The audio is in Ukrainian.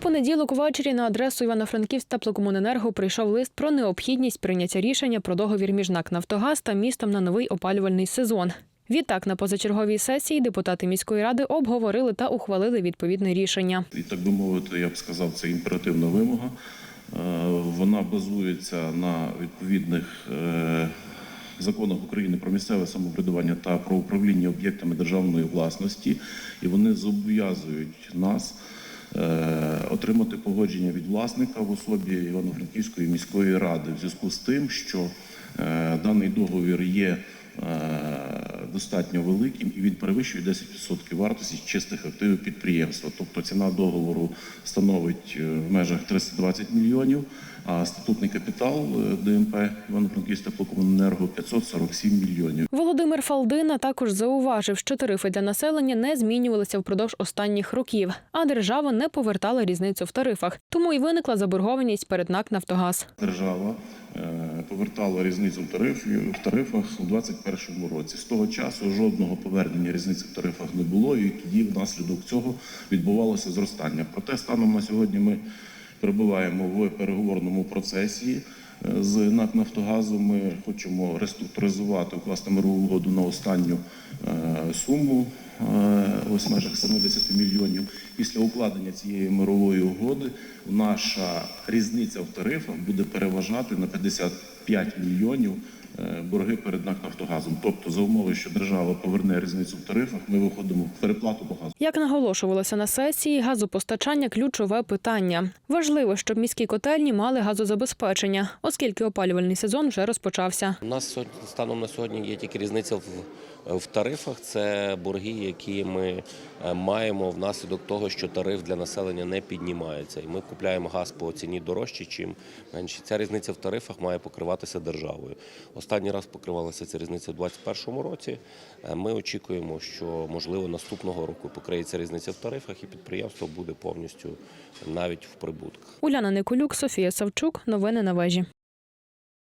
понеділок увечері на адресу Івано-Франківськ теплокомуненерго прийшов лист про необхідність прийняття рішення про договір між НАК «Нафтогаз» та містом на новий опалювальний сезон. Відтак, на позачерговій сесії депутати міської ради обговорили та ухвалили відповідне рішення. І так би мовити, я б сказав, це імперативна вимога. Е, Вона базується на відповідних е, законах України про місцеве самоврядування та про управління об'єктами державної власності, і вони зобов'язують нас отримати погодження від власника в особі Івано-Франківської міської ради. В зв'язку з тим, що е, даний договір є е, достатньо великим і він перевищує 10% вартості чистих активів підприємства. Тобто ціна договору становить е, в межах 320 мільйонів, а статутний капітал е, ДМП Івано-Франківськ теплокомуненерго 547 мільйонів. Володимир Фалдина також зауважив, що тарифи для населення не змінювалися впродовж останніх років, а держава не повертала різницю в тарифах. Тому і виникла заборгованість перед НАК «Нафтогаз». Держава е, повертала різницю в тарифі- в тарифах у 2021 році. З того часу жодного повернення різниці в тарифах не було, і тоді внаслідок цього відбувалося зростання. Проте станом на сьогодні ми перебуваємо в переговорному процесі. е, З НАК Нафтогазу ми хочемо реструктуризувати, укласти мирову угоду на останню е, суму е, ось в межах 70 мільйонів. Після укладення цієї мирової угоди наша різниця в тарифах буде переважати на 55 мільйонів борги перед НАК Нафтогазом. Тобто, за умови, що держава поверне різницю в тарифах, ми виходимо в переплату по газу. Як наголошувалося на сесії, газопостачання ключове питання. Важливо, щоб міські котельні мали газозабезпечення, оскільки опалювальний сезон вже розпочався. У нас сьогодні- станом на сьогодні є тільки різниця в, в тарифах. Це борги, які ми е, маємо внаслідок того, що тариф для населення не піднімається. І ми купляємо газ по ціні дорожче, чим менше. Ця різниця в тарифах має покриватися державою. Останній раз покривалася ця різниця у 2021 році. Е, Ми очікуємо, що можливо наступного року покриється різниця в тарифах, і підприємство буде повністю навіть в прибутках. Уляна Николюк, Софія Савчук. Новини на вежі.